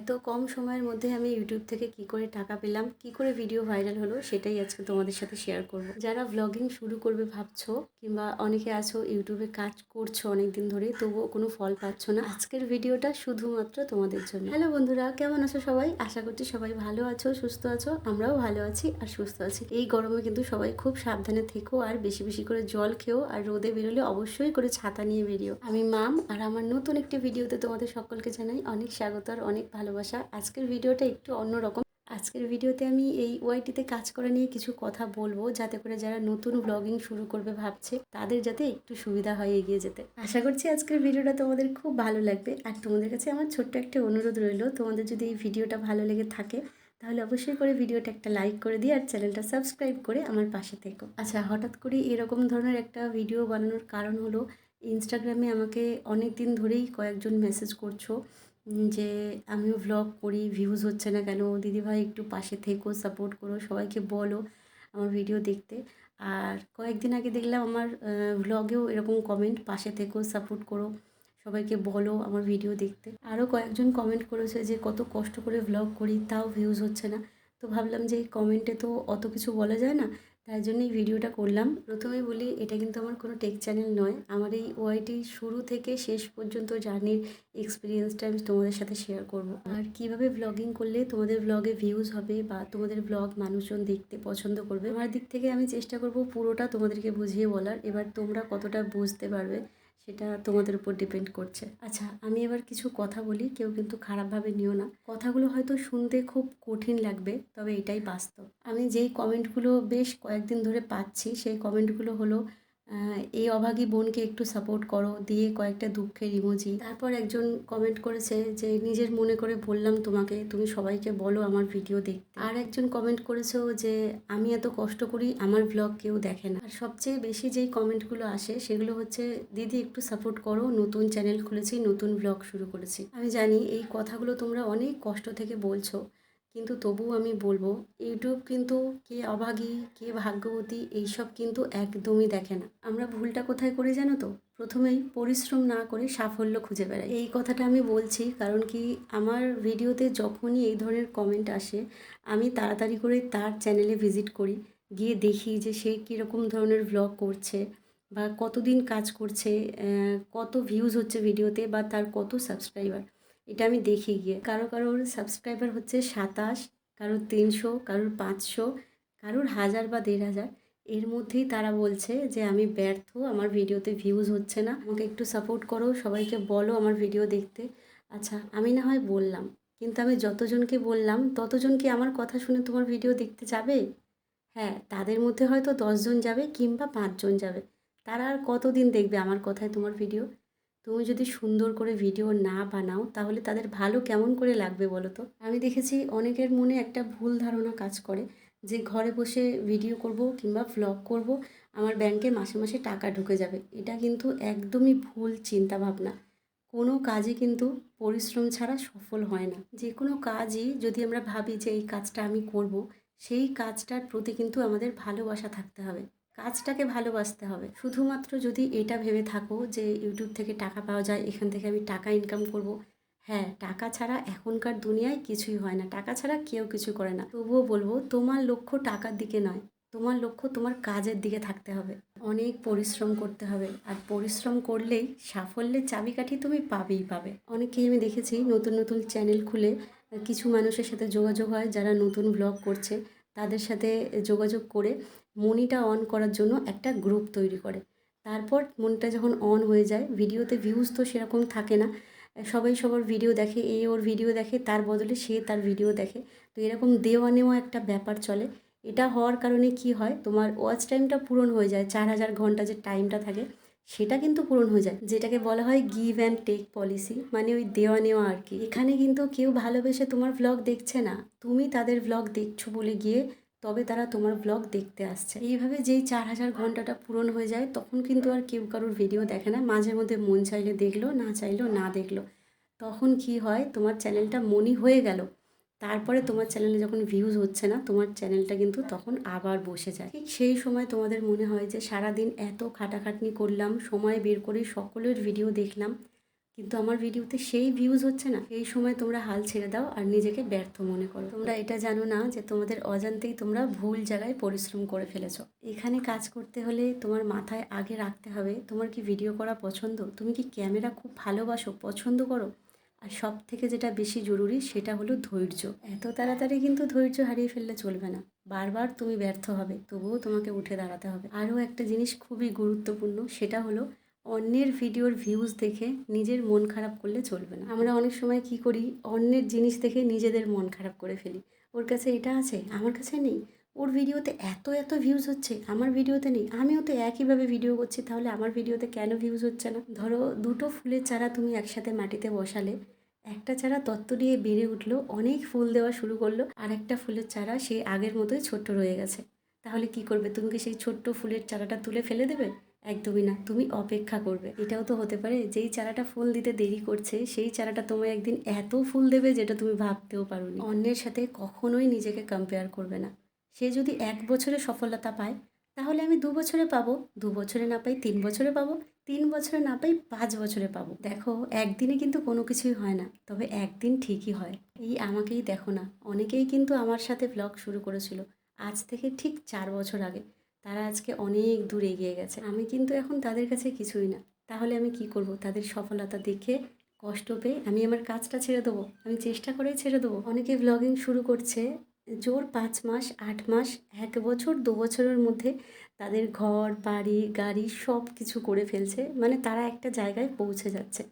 এত কম সময়ের মধ্যে আমি ইউটিউব থেকে কি করে টাকা পেলাম, কি করে ভিডিও ভাইরাল হলো, সেটাই আজকে তোমাদের সাথে শেয়ার করব। যারা ব্লগিং শুরু করবে ভাবছ, কিংবা অনেকে আছো ইউটিউবে কাজ করছ অনেক দিন ধরে, তবুও কোনো ফল পাচ্ছ না। আজকের ভিডিওটা শুধুমাত্র তোমাদের জন্য। হ্যালো বন্ধুরা, কেমন আছো সবাই? আশা করছি সবাই ভালো আছো, সুস্থ আছো, আমরাও ভালো আছি আর সুস্থ আছি। এই গরমে কিন্তু সবাই খুব সাবধানে থেকো আর বেশি বেশি করে জল খেও আর রোদে বেরোলে অবশ্যই করে ছাতা নিয়ে বেরিও। আমি মাম আর আমার নতুন একটি ভিডিওতে তোমাদের সকলকে জানাই অনেক স্বাগত আর অনেক ভালোবাসা। আজকের ভিডিওটা একটু অন্যরকম। আজকের ভিডিওতে আমি এই ওয়াইটিতে কাজ করা নিয়ে কিছু কথা বলব, যাতে করে যারা নতুন ব্লগিং শুরু করবে ভাবছে, তাদের যাতে একটু সুবিধা হয় এগিয়ে যেতে। আশা করছি আজকের ভিডিওটা তোমাদের খুব ভালো লাগবে। আর তোমাদের কাছে আমার ছোট্ট একটা অনুরোধ রইল, তোমাদের যদি এই ভিডিওটা ভালো লেগে থাকে, তাহলে অবশ্যই করে ভিডিওটা একটা লাইক করে দিয়ে আর চ্যানেলটা সাবস্ক্রাইব করে আমার পাশে থেকো। আচ্ছা হঠাৎ করে এরকম ধরনের একটা ভিডিও বানানোর কারণ হলো, ইনস্টাগ্রামে আমাকে অনেক দিন ধরেই কয়েকজন মেসেজ করছ। যে আমিও ভ্লগ করি ভিউজ হচ্ছে না কেন? দিদিভাই একটু পাশে থেকো সাপোর্ট করো, সবাইকে বলো আমার ভিডিও দেখতে। আর কয়েকদিন আগে দেখলাম আমার ভ্লগেও এরকম কমেন্ট পাশে থেকো সাপোর্ট করো, সবাইকে বলো আমার ভিডিও দেখতে। আরও কয়েকজন কমেন্ট করেছে যে কত কষ্ট করে ভ্লগ করি, তাও ভিউজ হচ্ছে না। তো ভাবলাম যে কমেন্টে তো অত কিছু বলা যায় না। তাই জন্য এই ভিডিওটা করলাম। প্রথমেই বলি, এটা কিন্তু আমার কোনো টেক চ্যানেল নয়। আমার এই ওয়াইটি শুরু থেকে শেষ পর্যন্ত জার্নির এক্সপিরিয়েন্সটা আমি তোমাদের সাথে শেয়ার করব। আর কীভাবে ব্লগিং করলে তোমাদের ব্লগে ভিউজ হবে বা তোমাদের ব্লগ মানুষজন দেখতে পছন্দ করবে, আমার দিক থেকে আমি চেষ্টা করব পুরোটা তোমাদেরকে বুঝিয়ে বলার। এবার তোমরা কতটা বুঝতে পারবে সেটা তোমাদের উপর ডিপেন্ড করছে। আচ্ছা আমি এবার কিছু কথা বলি, কেউ কিন্তু খারাপভাবে নিও না। কথাগুলো হয়তো শুনতে খুব কঠিন লাগবে, তবে এটাই বাস্তব। আমি যেই কমেন্টগুলো বেশ কয়েকদিন ধরে পাচ্ছি, সেই কমেন্টগুলো হলো এই অভাগী বোনকে একটু সাপোর্ট করো, দিয়ে কয়েকটা দুঃখের ইমোজি তারপর একজন কমেন্ট করেছে যে, নিজের মনে করে বললাম তোমাকে, তুমি সবাইকে বলো আমার ভিডিও দেখতে। আর একজন কমেন্ট করেছে যে, আমি এত কষ্ট করি, আমার ব্লগ কেউ দেখে না। আর সবচেয়ে বেশি যেই কমেন্টগুলো আসে, সেগুলো হচ্ছে, দিদি একটু সাপোর্ট করো, নতুন চ্যানেল খুলেছি, নতুন ব্লগ শুরু করেছি। আমি জানি এই কথাগুলো তোমরা অনেক কষ্ট থেকে বলছো। কিন্তু তবুও আমি বলব, ইউটিউব কিন্তু কে অভাগী, কে ভাগ্যবতী, এইসব কিন্তু একদমই দেখে না। আমরা ভুলটা কোথায় করি জানো তো? প্রথমেই পরিশ্রম না করে সাফল্য খুঁজে বেড়াই। এই কথাটা আমি বলছি কারণ কি আমার ভিডিওতে যখনই এই ধরনের কমেন্ট আসে, আমি তাড়াতাড়ি করে তার চ্যানেলে ভিজিট করি। গিয়ে দেখি যে সে কীরকম ধরনের ভ্লগ করছে বা কতদিন কাজ করছে কত ভিউজ হচ্ছে ভিডিওতে বা তার কত সাবস্ক্রাইবার এটা আমি দেখি গিয়ে। কারও কারোর সাবস্ক্রাইবার হচ্ছে সাতাশ, কারোর তিনশো, কারোর পাঁচশো, কারোর হাজার বা দেড় হাজার। এর মধ্যেই তারা বলছে যে, আমি ব্যর্থ, আমার ভিডিওতে ভিউজ হচ্ছে না। আমাকে একটু সাপোর্ট করো, সবাইকে বলো আমার ভিডিও দেখতে। আচ্ছা আমি না হয় বললাম, কিন্তু আমি যতজনকে বললাম, ততজন কি আমার কথা শুনে তোমার ভিডিও দেখতে যাবে? হ্যাঁ তাদের মধ্যে হয়তো দশজন যাবে কিংবা পাঁচজন যাবে। তারা আর কতদিন দেখবে আমার কথায় তোমার ভিডিও তুমি যদি সুন্দর করে ভিডিও না বানাও, তাহলে তাদের ভালো কেমন করে লাগবে বলো তো? আমি দেখেছি অনেকের মনে একটা ভুল ধারণা কাজ করে, যে ঘরে বসে ভিডিও করব কিংবা ভ্লগ করব, আমার ব্যাংকে মাসে মাসে টাকা ঢুকে যাবে। এটা কিন্তু একদমই ভুল চিন্তা ভাবনা কোনো কাজই কিন্তু পরিশ্রম ছাড়া সফল হয় না। যে কোনো কাজই যদি আমরা ভাবি যে এই কাজটা আমি করব, সেই কাজটার প্রতি কিন্তু আমাদের ভালোবাসা থাকতে হবে। কাজটাকে ভালোবাসতে হবে। শুধুমাত্র যদি এটা ভেবে থাকো যে ইউটিউব থেকে টাকা পাওয়া যায়, এখান থেকে আমি টাকা ইনকাম করব। হ্যাঁ টাকা ছাড়া এখনকার দুনিয়ায় কিছুই হয় না। টাকা ছাড়া কেউ কিছু করে না। তবুও বলব, তোমার লক্ষ্য টাকার দিকে নয়। তোমার লক্ষ্য তোমার কাজের দিকে থাকতে হবে। অনেক পরিশ্রম করতে হবে। আর পরিশ্রম করলেই সাফল্যের চাবিকাঠি তুমি পাবেই পাবে। অনেকেই আমি দেখেছি নতুন নতুন চ্যানেল খুলে কিছু মানুষের সাথে যোগাযোগ হয়, যারা নতুন ব্লগ করছে, তাদের সাথে যোগাযোগ করে মনিটা অন করার জন্য একটা গ্রুপ তৈরি করে। তারপর মনিটা যখন অন হয়ে যায় ভিডিওতে ভিউজ তো সেরকম থাকে না। সবাই সবার ভিডিও দেখে, এ ওর ভিডিও দেখে, তার বদলে সে তার ভিডিও দেখে। তো এরকম দেওয়া নেওয়া একটা ব্যাপার চলে। এটা হওয়ার কারণে কি হয়, তোমার ওয়াচ টাইমটা পূরণ হয়ে যায়, চার হাজার ঘণ্টা যে টাইমটা থাকে, সেটা কিন্তু পূরণ হয়ে যায়। যেটাকে বলা হয় গিভ অ্যান্ড টেক পলিসি মানে ওই দেওয়া নেওয়া আর কি। এখানে কিন্তু কেউ ভালোবেসে তোমার ভ্লগ দেখছে না। তুমি তাদের ভ্লগ দেখছ বলে গিয়ে তবে তারা তোমার ব্লগ দেখতে আসছে। এইভাবে যেই চার হাজার ঘন্টাটা পূরণ হয়ে যায়, তখন কিন্তু আর কেউ কারোর ভিডিও দেখে না। মাঝে মধ্যে মন চাইলে দেখল, না চাইলেও না দেখল। তখন কি হয়, তোমার চ্যানেলটা মনি হয়ে গেল। তারপরে তোমার চ্যানেলে যখন ভিউজ হচ্ছে না, তোমার চ্যানেলটা কিন্তু তখন আবার বসে যায়। ঠিক সেই সময় তোমাদের মনে হয় যে, সারাদিন এত খাটাখাটনি করলাম, সময় বের করে সকলের ভিডিও দেখলাম। কিন্তু আমার ভিডিওতে সেই ভিউজ হচ্ছে না। এই সময় তোমরা হাল ছেড়ে দাও আর নিজেকে ব্যর্থ মনে করো। তোমরা এটা জানো না যে তোমাদের অজান্তেই তোমরা ভুল জায়গায় পরিশ্রম করে ফেলেছো। এখানে কাজ করতে হলে তোমার মাথায় আগে রাখতে হবে, তোমার কি ভিডিও করা পছন্দ? তুমি কি ক্যামেরা খুব ভালোবাসো, পছন্দ করো? আর সব থেকে যেটা বেশি জরুরি সেটা হলো ধৈর্য। এত তাড়াতাড়ি কিন্তু ধৈর্য হারিয়ে ফেললে চলবে না। বারবার তুমি ব্যর্থ হবে, তবুও তোমাকে উঠে দাঁড়াতে হবে। আরও একটা জিনিস খুবই গুরুত্বপূর্ণ, সেটা হলো অন্যের ভিডিওর ভিউজ দেখে নিজের মন খারাপ করলে চলবে না। আমরা অনেক সময় কি করি? অন্যের জিনিস দেখে নিজেদের মন খারাপ করে ফেলি। ওর কাছে এটা আছে, আমার কাছে নেই। ওর ভিডিওতে এত এত ভিউজ হচ্ছে, আমার ভিডিওতে নেই। আমিও তো একইভাবে ভিডিও করছি, তাহলে আমার ভিডিওতে কেন ভিউজ হচ্ছে না? ধরো, দুটো ফুলের চারা তুমি একসাথে মাটিতে বসালে, একটা চারা তত্ত্ব দিয়ে বেড়ে উঠল, অনেক ফুল দেওয়া শুরু করল, আর একটা ফুলের চারা সেই আগের মতোই ছোট্ট রয়ে গেছে। তাহলে কি করবে? তুমি কি সেই ছোট্ট ফুলের চারাটা তুলে ফেলে দেবে? একদমই না, তুমি অপেক্ষা করবে। এটাও তো হতে পারে, যেই চারাটা ফুল দিতে দেরি করছে, সেই চারাটা তোমায় একদিন এত ফুল দেবে যেটা তুমি ভাবতেও পারোনি। অন্যের সাথে কখনোই নিজেকে কম্পেয়ার করবে না। সে যদি এক বছরে সফলতা পায়, তাহলে আমি দু বছরে পাবো, দু বছরে না পাই তিন বছরে পাবো, তিন বছরে না পাই পাঁচ বছরে পাবো। দেখো, একদিনে কিন্তু কোনো কিছুই হয় না, তবে একদিন ঠিকই হয়। এই আমাকেই দেখো না, অনেকেই কিন্তু আমার সাথে ব্লগ শুরু করেছিল, আজ থেকে ঠিক চার বছর আগে। তারা আজকে অনেক দূর এগিয়ে গেছে। আমি কিন্তু এখন তাদের কাছে কিছুই না। তাহলে আমি কি করব? তাদের সফলতা দেখে কষ্ট পেয়ে আমি আমার কাজটা ছেড়ে দেবো। আমি চেষ্টা করেই ছেড়ে দেবো। অনেকে ব্লগিং শুরু করছে জোর পাঁচ মাস, আট মাস, এক বছর, দু বছরের মধ্যে তাদের ঘর, বাড়ি, গাড়ি সব কিছু করে ফেলছে। মানে তারা একটা জায়গায় পৌঁছে যাচ্ছে।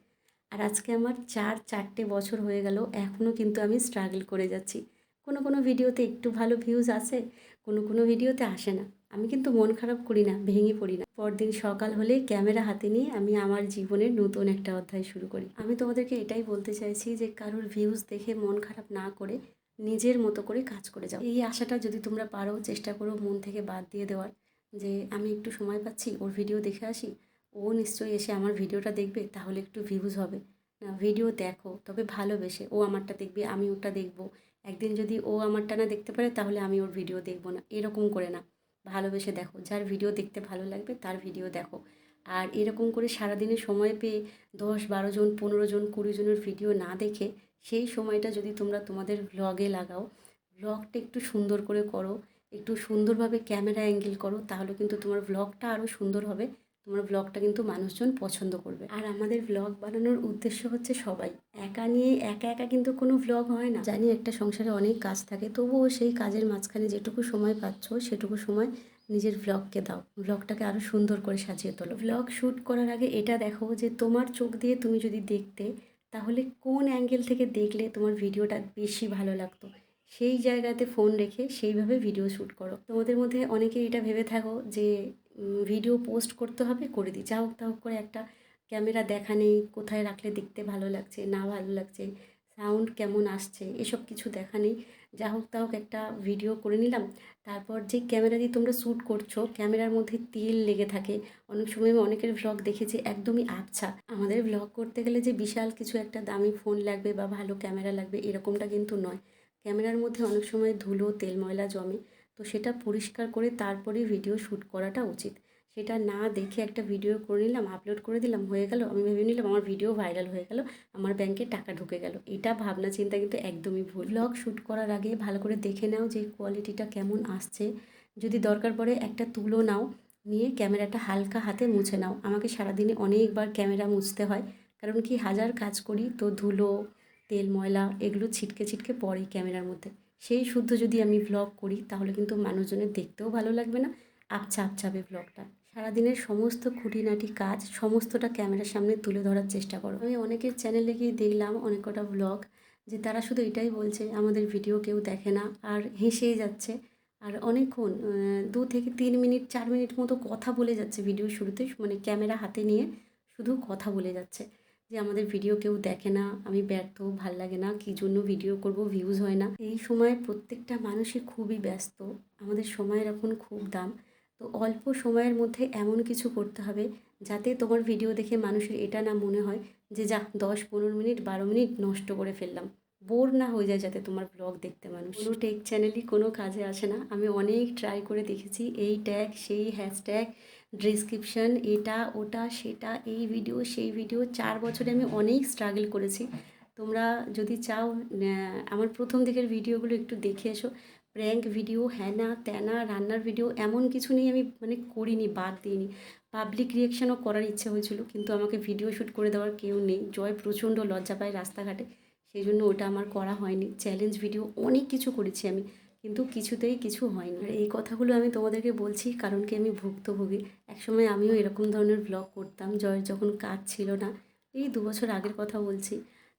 আর আজকে আমার চার, চারটে বছর হয়ে গেল এখনও কিন্তু আমি স্ট্রাগল করে যাচ্ছি। কোনো কোনো ভিডিওতে একটু ভালো ভিউজ আসে, কোনো কোনো ভিডিওতে আসে না। আমি কিন্তু মন খারাপ করি না, ভেঙে পড়ি না। পরদিন সকাল হলে ক্যামেরা হাতে নিয়ে আমি আমার জীবনের নতুন একটা অধ্যায় শুরু করি। আমি তোমাদেরকে এটাই বলতে চাইছি যে কারোর ভিউজ দেখে মন খারাপ না করে নিজের মতো করে কাজ করে যাও। এই আশাটা যদি তোমরা পারো, চেষ্টা করো মন থেকে বাদ দিয়ে দেওয়ার যে আমি একটু সময় পাচ্ছি, ওর ভিডিও দেখে আসি, ও নিশ্চয়ই এসে আমার ভিডিওটা দেখবে, তাহলে একটু ভিউজ হবে। না ভিডিও দেখো, তবে ভালোবেসে, ও আমারটা দেখবে, আমি ওটা দেখব। একদিন যদি ও আমারটা না দেখতে পারে, তাহলে আমি ওর ভিডিও দেখব না। এরকম করে না। ভালোবেসে দেখো। যার ভিডিও দেখতে ভালো লাগবে, তার ভিডিও দেখো। আর এরকম করে সারাদিনে সময় পেয়ে দশ, বারো জন, পনেরো জন, কুড়ি জনের ভিডিও না দেখে সেই সময়টা যদি তোমরা তোমাদের ভ্লগে লাগাও ভ্লগটা একটু সুন্দর করে করো, একটু সুন্দরভাবে ক্যামেরা অ্যাঙ্গেল করো, তাহলে কিন্তু তোমার ভ্লগটা আরও সুন্দর হবে। তোমার ব্লগটা কিন্তু মানুষজন পছন্দ করবে। আর আমাদের ব্লগ বানানোর উদ্দেশ্য হচ্ছে সবাই। একা নিয়ে একা একা কিন্তু কোনো ব্লগ হয় না। জানি একটা সংসারে অনেক কাজ থাকে, তবুও সেই কাজের মাঝখানে যেটুকু সময় পাচ্ছ, সেটুকু সময় নিজের ব্লগকে দাও। ব্লগটাকে আরও সুন্দর করে সাজিয়ে তোলো। ব্লগ শ্যুট করার আগে এটা দেখো যে তোমার চোখ দিয়ে তুমি যদি দেখতে, তাহলে কোন অ্যাঙ্গেল থেকে দেখলে তোমার ভিডিওটা বেশি ভালো লাগতো? সেই জায়গাতে ফোন রেখে সেইভাবে ভিডিও শ্যুট করো। তোমাদের মধ্যে অনেকে এটা ভেবে থাকো যে ভিডিও পোস্ট করতে হবে, করে দিই যা হোক তা হোক করে একটা ক্যামেরা দেখা নেই, কোথায় রাখলে দেখতে ভালো লাগছে, না ভালো লাগছে সাউন্ড কেমন আসছে, এসব কিছু দেখা নেই। যা হোক তা হোক একটা ভিডিও করে নিলাম। তারপর যে ক্যামেরা দিয়ে তোমরা শ্যুট করছ ক্যামেরার মধ্যে তেল লেগে থাকে। অনেক সময় আমি অনেকের ভ্লগ দেখেছি, একদমই আবছা। আমাদের ভ্লগ করতে গেলে যে বিশাল কিছু একটা দামি ফোন লাগবে বা ভালো ক্যামেরা লাগবে, এরকমটা কিন্তু নয়। ক্যামেরার মধ্যে অনেক সময় ধুলো, তেল, ময়লা জমে। তো সেটা পরিষ্কার করে তারপরে ভিডিও শ্যুট করাটা উচিত। সেটা না দেখে একটা ভিডিও করে নিলাম আপলোড করে দিলাম, হয়ে গেল। আমি ভেবে নিলাম আমার ভিডিও ভাইরাল হয়ে গেল, আমার ব্যাংকে টাকা ঢুকে গেল। এটা ভাবনা চিন্তা কিন্তু একদমই ভুল। ব্লগ শ্যুট করার আগে ভালো করে দেখে নাও যে কোয়ালিটিটা কেমন আসছে। যদি দরকার পড়ে একটা তুলো নাও, নিয়ে ক্যামেরাটা হালকা হাতে মুছে নাও। আমাকে সারাদিনে অনেকবার ক্যামেরা মুছতে হয়। কারণ কি, হাজার কাজ করি তো ধুলো, তেল, ময়লা, এগুলো ছিটকে ছিটকে পড়ে ক্যামেরার মধ্যে। সেই শুদ্ধ যদি আমি ভ্লগ করি, তাহলে কিন্তু মানুষজনের দেখতেও ভালো লাগবে না। আবছা আবছাবে ব্লগটা সারাদিনের সমস্ত খুঁটিনাটি কাজ সমস্তটা ক্যামেরার সামনে তুলে ধরার চেষ্টা করো। আমি অনেকের চ্যানেলে গিয়ে দেখলাম অনেক কটা ব্লগ যে তারা শুধু এটাই বলছে, আমাদের ভিডিও কেউ দেখে না। আর হেসেই যাচ্ছে। আর অনেকক্ষণ দু থেকে তিন মিনিট, চার মিনিট মতো কথা বলে যাচ্ছে ভিডিও শুরুতে। মানে ক্যামেরা হাতে নিয়ে শুধু কথা বলে যাচ্ছে। যে আমাদের ভিডিও কেউ দেখে না, আমি ব্যর্থ, ভালো লাগে না, কী জন্য ভিডিও করব ভিউজ হয় না। এই সময় প্রত্যেকটা মানুষই খুবই ব্যস্ত, আমাদের সময়ের এখন খুব দাম। তো অল্প সময়ের মধ্যে এমন কিছু করতে হবে যাতে তোমার ভিডিও দেখে মানুষের এটা না মনে হয় যে যা দশ, পনেরো মিনিট, বারো মিনিট নষ্ট করে ফেললাম। বোর না হয়ে যায় যাতে তোমার ব্লগ দেখতে মানুষ। কোনো টেক চ্যানেলই কোনো কাজে আসে না। আমি অনেক ট্রাই করে দেখেছি, এই ট্যাগ সেই হ্যাশট্যাগ ডেসক্রিপশন এটা, ওটা, সেটা, এই ভিডিও সেই ভিডিও চার বছরে আমি অনেক স্ট্রাগল করেছি। তোমরা যদি চাও আমার প্রথম দিকের ভিডিওগুলো একটু দেখে এসো। প্র্যাঙ্ক ভিডিও হ্যানা ত্যানা রান্নার ভিডিও এমন কিছু নেই আমি মানে করিনি, বাদ দিইনি। পাবলিক রিয়াকশানও করার ইচ্ছে হয়েছিল, কিন্তু আমাকে ভিডিও শ্যুট করে দেওয়ার কেউ নেই। জয় প্রচণ্ড লজ্জা পায় রাস্তাঘাটে। সেই জন্য ওটা আমার করা হয়নি। চ্যালেঞ্জ ভিডিও অনেক কিছু করেছি আমি। কিন্তু কিছুতেই কিছু হয়নি। আর এই কথাগুলো আমি তোমাদেরকে বলছি কারণ কি আমি ভুক্তভোগী। একসময় আমিও এরকম ধরনের ব্লগ করতাম জয়ের যখন কাজ ছিল না। এই দু বছর আগের কথা বলছি।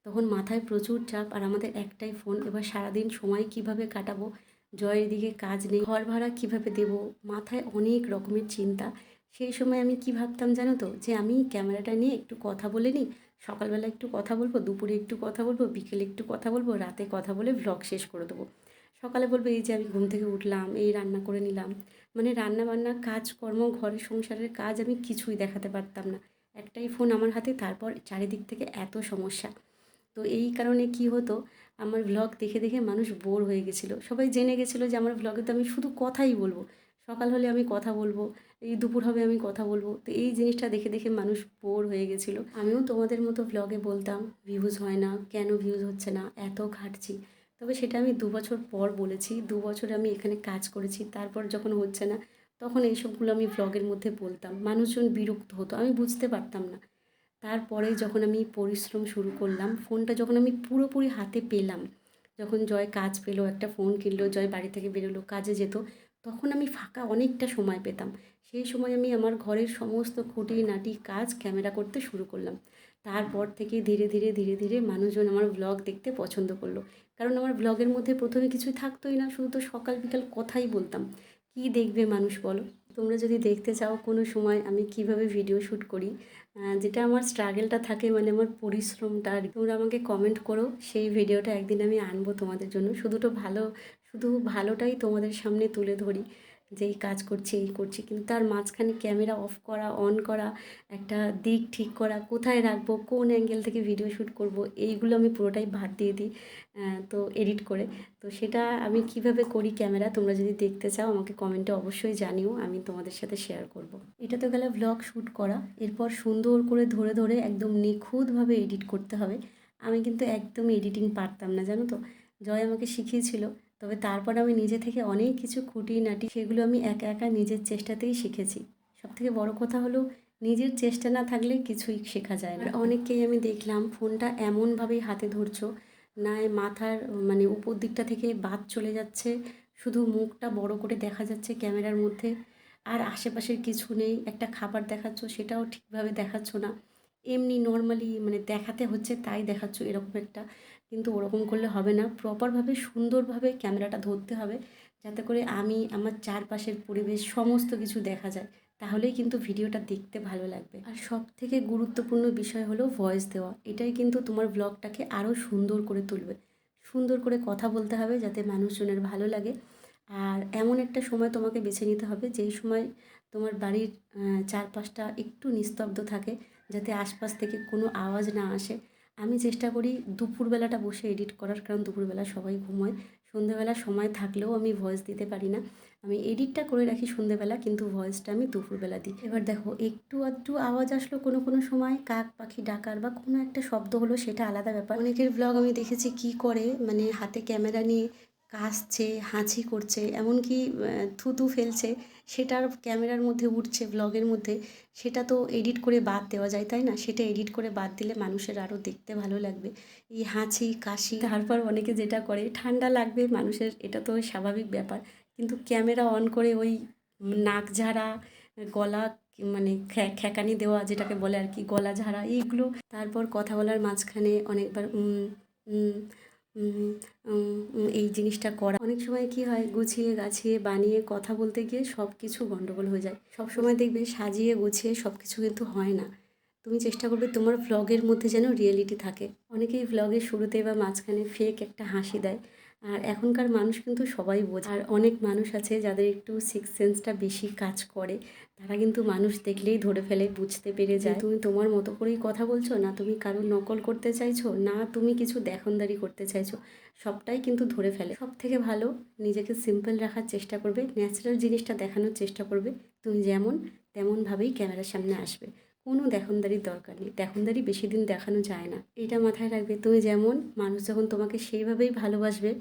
তখন মাথায় প্রচুর চাপ আর আমাদের একটাই ফোন এবার সারাদিন সময় কীভাবে কাটাবো, জয়ের দিকে কাজ নেই, ঘর ভাড়া কীভাবে দেবো, মাথায় অনেক রকমের চিন্তা। সেই সময় আমি কি ভাবতাম জানো তো? যে আমি ক্যামেরাটা নিয়ে একটু কথা বলে নিই, সকালবেলা একটু কথা বলব, দুপুরে একটু কথা বলব, বিকেলে একটু কথা বলব, রাতে কথা বলে ব্লগ শেষ করে দেবো। সকালে বলব, এই যে আমি ঘুম থেকে উঠলাম, এই রান্না করে নিলাম। মানে রান্না বান্না কাজকর্ম ঘরের সংসারের কাজ আমি কিছুই দেখাতে পারতাম না। একটাই ফোন আমার হাতে, তারপর চারিদিক থেকে এত সমস্যা। তো এই কারণে কি হতো, আমার ব্লগ দেখে দেখে মানুষ বোর হয়ে গেছিল। সবাই জেনে গেছিল যে আমার ব্লগে তো আমি শুধু কথাই বলব। সকাল হলে আমি কথা বলব, এই দুপুর হবে আমি কথা বলব। তো এই জিনিসটা দেখে দেখে মানুষ বোর হয়ে গেছিল। আমিও তোমাদের মতো ব্লগে বলতাম ভিউজ হয় না, কেন ভিউজ হচ্ছে না? এত ঘাটছি তবে সেটা আমি দু বছর পর বলেছি, দু বছর আমি এখানে কাজ করেছি, তারপর যখন হচ্ছে না, তখন এইসবগুলো আমি ব্লগের মধ্যে বলতাম। মানুষজন বিরক্ত হতো, আমি বুঝতে পারতাম না। তারপরে যখন আমি পরিশ্রম শুরু করলাম, ফোনটা যখন আমি পুরোপুরি হাতে পেলাম, যখন জয় কাজ পেল, একটা ফোন কিনলো, জয় বাড়ি থেকে বেরোলো, কাজে যেত, তখন আমি ফাঁকা অনেকটা সময় পেতাম। সেই সময় আমি আমার ঘরের সমস্ত খুঁটিনাটি কাজ ক্যামেরা করতে শুরু করলাম। তারপর থেকে ধীরে ধীরে ধীরে ধীরে মানুষজন আমার ব্লগ দেখতে পছন্দ করল। কারণ আমার ব্লগের মধ্যে প্রথমে কিছুই থাকতোই না, শুধু তো সকাল বিকাল কথাই বলতাম। কি দেখবে মানুষ বলো? তোমরা যদি দেখতে চাও কোনো সময় আমি কীভাবে ভিডিও শ্যুট করি যেটা আমার স্ট্রাগেলটা থাকে মানে আমার পরিশ্রমটা আর তোমরা আমাকে কমেন্ট করো, সেই ভিডিওটা একদিন আমি আনব তোমাদের জন্য। শুধু তো ভালো, শুধু ভালোটাই তোমাদের সামনে তুলে ধরি। যে এই কাজ করছি, এই করছি, কিন্তু তার মাঝখানে ক্যামেরা অফ করা, অন করা, একটা দিক ঠিক করা, কোথায় রাখব, কোন অ্যাঙ্গেল থেকে ভিডিও শ্যুট করব, এইগুলো আমি পুরোটাই ভাত দিয়ে দিই তো এডিট করে। তো সেটা আমি কীভাবে করি ক্যামেরা, তোমরা যদি দেখতে চাও, আমাকে কমেন্টে অবশ্যই জানিও, আমি তোমাদের সাথে শেয়ার করব। এটা তো গেলে ব্লগ শ্যুট করা, এরপর সুন্দর করে ধরে ধরে একদম নিখুঁতভাবে এডিট করতে হবে। আমি কিন্তু একদম এডিটিং পারতাম না, জানো তো? জয় আমাকে শিখিয়েছিল। তবে তারপর আমি নিজে থেকে অনেক কিছু খুঁটিনাটি সেগুলো আমি একা একা নিজের চেষ্টাতেই শিখেছি। সব থেকে বড় কথা হলো নিজের চেষ্টা না থাকলে কিছুই শেখা যায় না। অনেককেই আমি দেখলাম ফোনটা এমনভাবেই হাতে ধরছো না মাথার মানে উপর দিকটা থেকে বাদ চলে যাচ্ছে, শুধু মুখটা বড় করে দেখা যাচ্ছে ক্যামেরার মধ্যে, আর আশেপাশের কিছু নেই, একটা খাবার দেখাচ্ছ সেটাও ঠিকভাবে দেখাচ্ছ না। এমনি নর্মালি মানে দেখাতে হচ্ছে তাই দেখাচ্ছ এরকম একটা। কিন্তু ওরকম করলে হবে না। প্রপারভাবে সুন্দরভাবে ক্যামেরাটা ধরতে হবে যাতে করে আমি, আমার চারপাশের পরিবেশ, সমস্ত কিছু দেখা যায়। তাহলেই কিন্তু ভিডিওটা দেখতে ভালো লাগবে। আর সব থেকে গুরুত্বপূর্ণ বিষয় হলো ভয়েস দেওয়া। এটাই কিন্তু তোমার ব্লগটাকে আরও সুন্দর করে তুলবে। সুন্দর করে কথা বলতে হবে যাতে মানুষজনের ভালো লাগে। আর এমন একটা সময় তোমাকে বেছে নিতে হবে যেই সময় তোমার বাড়ির চারপাশটা একটু নিস্তব্ধ থাকে যাতে আশপাশ থেকে কোনো আওয়াজ না আসে। আমি চেষ্টা করি দুপুরবেলাটা বসে এডিট করার, কারণ দুপুরবেলা সবাই ঘুমোয়। সন্ধেবেলা সময় থাকলেও আমি ভয়েস দিতে পারি না। আমি এডিটটা করে রাখি সন্ধেবেলা, কিন্তু ভয়েসটা আমি দুপুরবেলা দিই। এবার দেখো, একটু আধটু আওয়াজ আসলো কোনো কোনো সময়, কাক পাখি ডাকার বা কোনো একটা শব্দ হলো সেটা আলাদা ব্যাপার। অনেকের ব্লগ আমি দেখেছি কি করে মানে হাতে ক্যামেরা নিয়ে কাশছে হাঁচি করছে, এমনকি থুতু ফেলছে, সেটার ক্যামেরার মধ্যে উঠছে ব্লগের মধ্যে, সেটা তো এডিট করে বাদ দেওয়া যায়, তাই না? সেটা এডিট করে বাদ দিলে মানুষের আরও দেখতে ভালো লাগবে। এই হাঁচি, কাশি, তারপর অনেকে যেটা করে, ঠান্ডা লাগবে, মানুষের, এটা তো স্বাভাবিক ব্যাপার। কিন্তু ক্যামেরা অন করে ওই নাক ঝাড়া, গলা মানে খ্যা- খ্যাকানি দেওয়া, যেটাকে বলে আর কি, গলা ঝাড়া, এইগুলো, তারপর কথা বলার মাঝখানে অনেকবার এই জিনিসটা করা। অনেক সময় কি হয়, গুছিয়ে গাছিয়ে বানিয়ে কথা বলতে গিয়ে সব কিছু গন্ডগোল হয়ে যায়। সব সময় দেখবে সাজিয়ে গুছিয়ে সব কিছু কিন্তু হয় না। তুমি চেষ্টা করবে তোমার ভ্লগের মধ্যে যেন রিয়েলিটি থাকে। অনেকেই ভ্লগের শুরুতে বা মাঝখানে ফেক একটা হাসি দেয়। আর এখনকার মানুষ কিন্তু সবাই বোঝে। আর অনেক মানুষ আছে যাদের একটু সিক্স সেন্সটা বেশি কাজ করে। তারা কিন্তু মানুষ দেখলেই ধরে ফেলে, বুঝতে পেরে যায়। তুমি তোমার মতো করেই কথা বলছো, না তুমি কারোর নকল করতে চাইছো, না তুমি কিছু দেখনদারি করতে চাইছো, সবটাই কিন্তু ধরে ফেলে। সব থেকে ভালো, নিজেকে সিম্পল রাখার চেষ্টা করবে ন্যাচারাল জিনিসটা দেখানোর চেষ্টা করবে। তুমি যেমন, তেমনভাবেই ক্যামেরার সামনে আসবে। কোনো দেখনদারির দরকার নেই। দেখনদারি বেশি দিন দেখানো যায় না। এটা মাথায় রাখবে, তুমি যেমন মানুষ যখন তোমাকে সেইভাবেই ভালোবাসবে,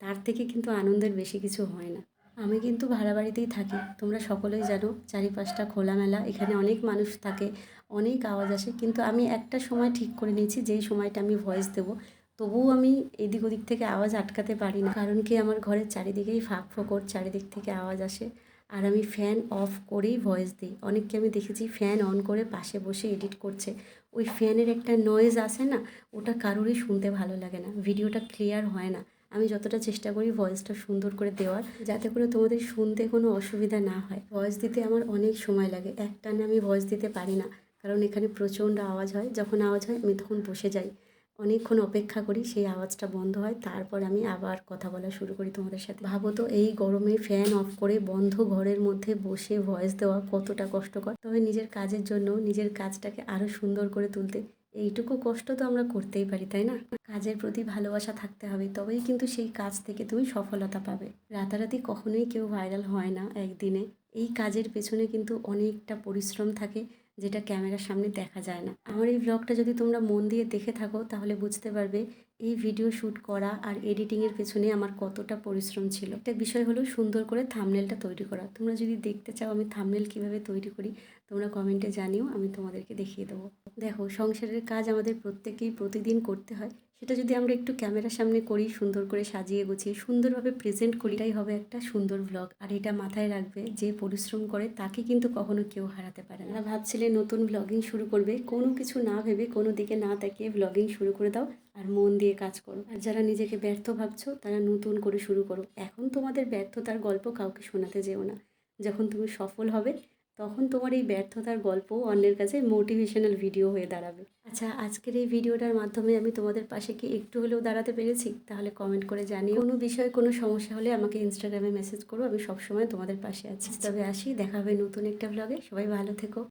তার থেকে কিন্তু আনন্দের বেশি কিছু হয় না। আমি কিন্তু ভাড়া বাড়িতেই থাকি, তোমরা সকলেই জানো, চারিপাশটা খোলামেলা, এখানে অনেক মানুষ থাকে, অনেক আওয়াজ আসে, কিন্তু আমি একটা সময় ঠিক করে নিয়েছি, যেই সময়টা আমি ভয়েস দেবো, তবুও আমি এদিক ওদিক থেকে আওয়াজ আটকাতে পারি না। কারণ কি, আমার ঘরের চারিদিকেই ফাঁক ফোকর, চারিদিক থেকে আওয়াজ আসে। আর আমি ফ্যান অফ করেই ভয়েস দিই। অনেককে আমি দেখেছি ফ্যান অন করে পাশে বসে এডিট করছে। ওই ফ্যানের একটা নয়েজ আসে না, ওটা কারোরই শুনতে ভালো লাগে না। ভিডিওটা ক্লিয়ার হয় না। আমি যতটা চেষ্টা করি ভয়েসটা সুন্দর করে দেওয়ার, যাতে করে তোমাদের শুনতে কোনো অসুবিধা না হয়। ভয়েস দিতে আমার অনেক সময় লাগে। একটানে আমি ভয়েস দিতে পারি না। কারণ এখানে প্রচণ্ড আওয়াজ হয়। যখন আওয়াজ হয়, আমি তখন বসে যাই। অনেকক্ষণ অপেক্ষা করি, সেই আওয়াজটা বন্ধ হয়। তারপর আমি আবার কথা বলা শুরু করি তোমাদের সাথে। ভাবো তো, এই গরমে ফ্যান অফ করে বন্ধ ঘরের মধ্যে বসে ভয়েস দেওয়া কতটা কষ্টকর। তবে নিজের কাজের জন্য, নিজের কাজটাকে আরও সুন্দর করে তুলতে এইটুকু কষ্ট তো আমরা করতেই পারি, তাই না? কাজের প্রতি ভালোবাসা থাকতে হবে, তবেই কিন্তু সেই কাজ থেকে তুমি সফলতা পাবে। রাতারাতি কখনোই কেউ ভাইরাল হয় না একদিনে। এই কাজের পেছনে কিন্তু অনেকটা পরিশ্রম থাকে। যেটা ক্যামেরার সামনে দেখা যায় না। আমার এই ব্লগটা যদি তোমরা মন দিয়ে দেখে থাকো, তাহলে বুঝতে পারবে এই ভিডিও শ্যুট করা আর এডিটিংয়ের পেছনে আমার কতটা পরিশ্রম ছিল। একটা বিষয় হলো সুন্দর করে থামনেলটা তৈরি করা। তোমরা যদি দেখতে চাও আমি থামনেল কীভাবে তৈরি করি, তোমরা কমেন্টে জানিও, আমি তোমাদেরকে দেখিয়ে দেবো। দেখো, সংসারের কাজ আমাদের প্রত্যেকেই প্রতিদিন করতে হয়। সেটা যদি আমরা একটু ক্যামেরার সামনে করি, সুন্দর করে সাজিয়ে গুছিয়ে, সুন্দরভাবে প্রেজেন্ট করি এটাই হবে একটা সুন্দর ব্লগ আর এটা মাথায় রাখবে, যে পরিশ্রম করে তাকে কিন্তু কখনো কেউ হারাতে পারে না। ভাবছিলে নতুন ব্লগিং শুরু করবে, কোনো কিছু না ভেবে কোনো দিকে না তাকিয়ে ব্লগিং শুরু করে দাও আর মন দিয়ে কাজ করো। আর যারা নিজেকে ব্যর্থ ভাবছ, তারা নতুন করে শুরু করো। এখন তোমাদের ব্যর্থতার গল্প কাউকে শোনাতে যেও না। যখন তুমি সফল হবে তখন তোমার এই ব্যর্থতার গল্প অন্যের কাছে মোটিভেশনাল ভিডিও হয়ে দাঁড়াবে। আচ্ছা আজকের এই ভিডিওটার মাধ্যমে আমি তোমাদের পাশে কি একটু হলেও দাঁড়াতে পেরেছি? তাহলে কমেন্ট করে জানিও। কোনো বিষয়ে কোনো সমস্যা হলে আমাকে ইনস্টাগ্রামে মেসেজ করো, আমি সবসময় তোমাদের পাশে আছি। তবে আসি, দেখা হবে নতুন একটা ব্লগে সবাই ভালো থেকো।